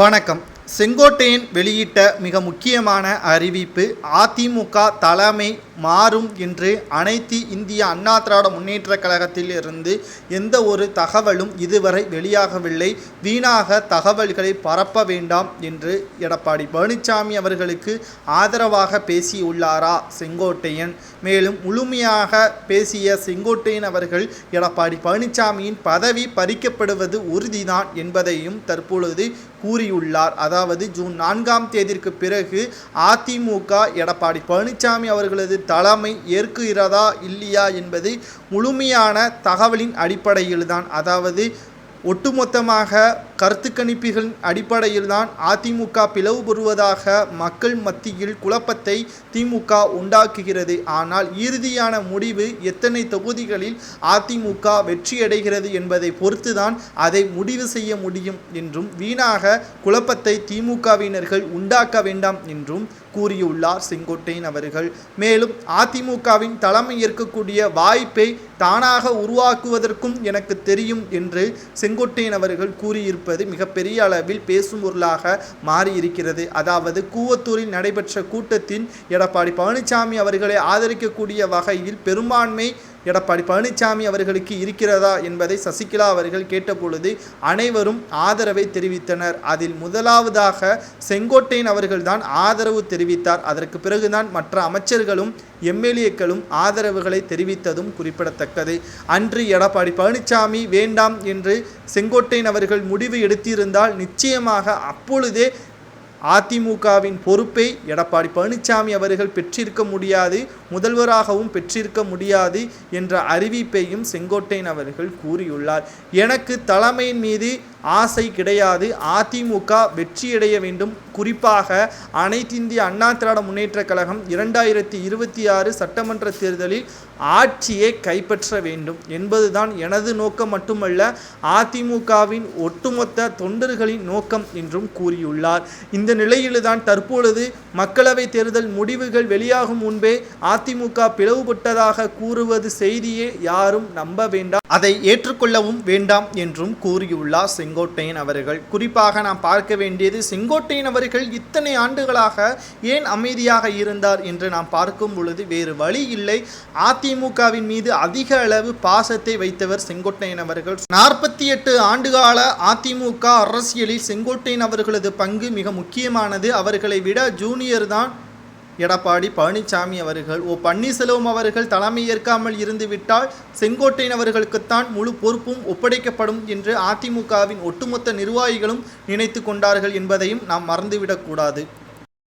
வணக்கம். செங்கோட்டையன் வெளியிட்ட மிக முக்கியமான அறிவிப்பு அதிமுக தலைமை மாறும் என்று அனைத்து இந்திய அண்ணா திராவிட முன்னேற்ற கழகத்தில் இருந்து எந்த ஒரு தகவலும் இதுவரை வெளியாகவில்லை. வீணாக தகவல்களை பரப்ப வேண்டாம் என்று எடப்பாடி பழனிசாமி அவர்களுக்கு ஆதரவாக பேசியுள்ளாரா செங்கோட்டையன். மேலும் முழுமையாக பேசிய செங்கோட்டையன் அவர்கள் எடப்பாடி பழனிசாமியின் பதவி பறிக்கப்படுவது உறுதிதான் என்பதையும் தற்பொழுது கூறியுள்ளார். அதாவது ஜூன் நான்காம் தேதிக்கு பிறகு அதிமுக எடப்பாடி பழனிசாமி அவர்களது தலைமை ஏற்குகிறதா இல்லையா என்பது முழுமையான தகவலின் அடிப்படையில்தான். அதாவது ஒட்டுமொத்தமாக கருத்து கணிப்புகளின் அடிப்படையில்தான் அதிமுக பிளவுபெறுவதாக மக்கள் மத்தியில் குழப்பத்தை திமுக உண்டாக்குகிறது. ஆனால் இறுதியான முடிவு எத்தனை தொகுதிகளில் அதிமுக வெற்றியடைகிறது என்பதை பொறுத்துதான் அதை முடிவு செய்ய முடியும் என்றும் வீணாக குழப்பத்தை திமுகவினர்கள் உண்டாக்க வேண்டாம் என்றும் கூறியுள்ளார் செங்கோட்டையன் அவர்கள். மேலும் அதிமுகவின் தலைமை ஏற்கக்கூடிய வாய்ப்பை தானாக உருவாக்குவதற்கும் எனக்கு தெரியும் என்று செங்கோட்டையன் அவர்கள் கூறியிருப்பது மிகப்பெரிய அளவில் பேசும் பொருளாக மாறியிருக்கிறது. அதாவது கூவத்தூரில் நடைபெற்ற கூட்டத்தின் எடப்பாடி பழனிசாமி அவர்களை ஆதரிக்கக்கூடிய வகையில் பெரும்பான்மை எடப்பாடி பழனிசாமி அவர்களுக்கு இருக்கிறதா என்பதை சசிகலா அவர்கள் கேட்டபொழுது அனைவரும் ஆதரவை தெரிவித்தனர். அதில் முதலாவதாக செங்கோட்டையன் அவர்கள்தான் ஆதரவு தெரிவித்தார். அதற்கு பிறகுதான் மற்ற அமைச்சர்களும் எம்எல்ஏக்களும் ஆதரவுகளை தெரிவித்ததும் குறிப்பிடத்தக்கது. அன்று எடப்பாடி பழனிசாமி வேண்டாம் என்று செங்கோட்டையன் அவர்கள் முடிவு எடுத்திருந்தால் நிச்சயமாக அப்பொழுதே அதிமுகவின் பொறுப்பை எடப்பாடி பழனிசாமி அவர்கள் பெற்றிருக்க முடியாது முதல்வராகவும் பெற்றிருக்க முடியாது என்ற அறிவிப்பையும் செங்கோட்டையன் அவர்கள் கூறியுள்ளார். எனக்கு தலைமையின் மீது ஆசை கிடையாது. அதிமுக வெற்றியடைய வேண்டும். குறிப்பாக அனைத்திந்திய அண்ணா திராட முன்னேற்றக் கழகம் இரண்டாயிரத்தி இருபத்தி ஆறு சட்டமன்ற தேர்தலில் ஆட்சியை கைப்பற்ற வேண்டும் என்பதுதான் எனது நோக்கம் மட்டுமல்ல அதிமுகவின் ஒட்டுமொத்த தொண்டர்களின் நோக்கம் என்றும் கூறியுள்ளார். இந்த நிலையில்தான் தற்பொழுது மக்களவை தேர்தல் முடிவுகள் வெளியாகும் முன்பே அதிமுக பிளவுபட்டதாக கூறுவது செய்தியே யாரும் நம்ப வேண்டாம். அதை ஏற்றுக்கொள்ளவும் வேண்டாம் என்றும் கூறியுள்ளார் செங்கோட்டையன் அவர்கள். குறிப்பாக நாம் பார்க்க வேண்டியது செங்கோட்டையன் அவர்கள் இத்தனை ஆண்டுகளாக ஏன் அமைதியாக இருந்தார் என்று நாம் பார்க்கும் பொழுது வேறு வழி இல்லை. அதிமுகவின் மீது அதிக அளவு பாசத்தை வைத்தவர் செங்கோட்டையன் அவர்கள். நாற்பத்தி எட்டு ஆண்டுகால அதிமுக அரசியலில் செங்கோட்டையன் அவர்களது பங்கு மிக முக்கிய முக்கியமானது அவர்களை விட ஜூனியர் தான். எடப்பாடி பழனிசாமி அவர்கள். ஓ பன்னீர்செல்வம் அவர்கள் தலைமை ஏற்காமல் இருந்துவிட்டால் செங்கோட்டையன் அவர்களுக்குத்தான் முழு பொறுப்பும் ஒப்படைக்கப்படும் என்று அதிமுகவின் ஒட்டுமொத்த நிர்வாகிகளும் நினைத்து கொண்டார்கள் என்பதையும் நாம் மறந்துவிடக்கூடாது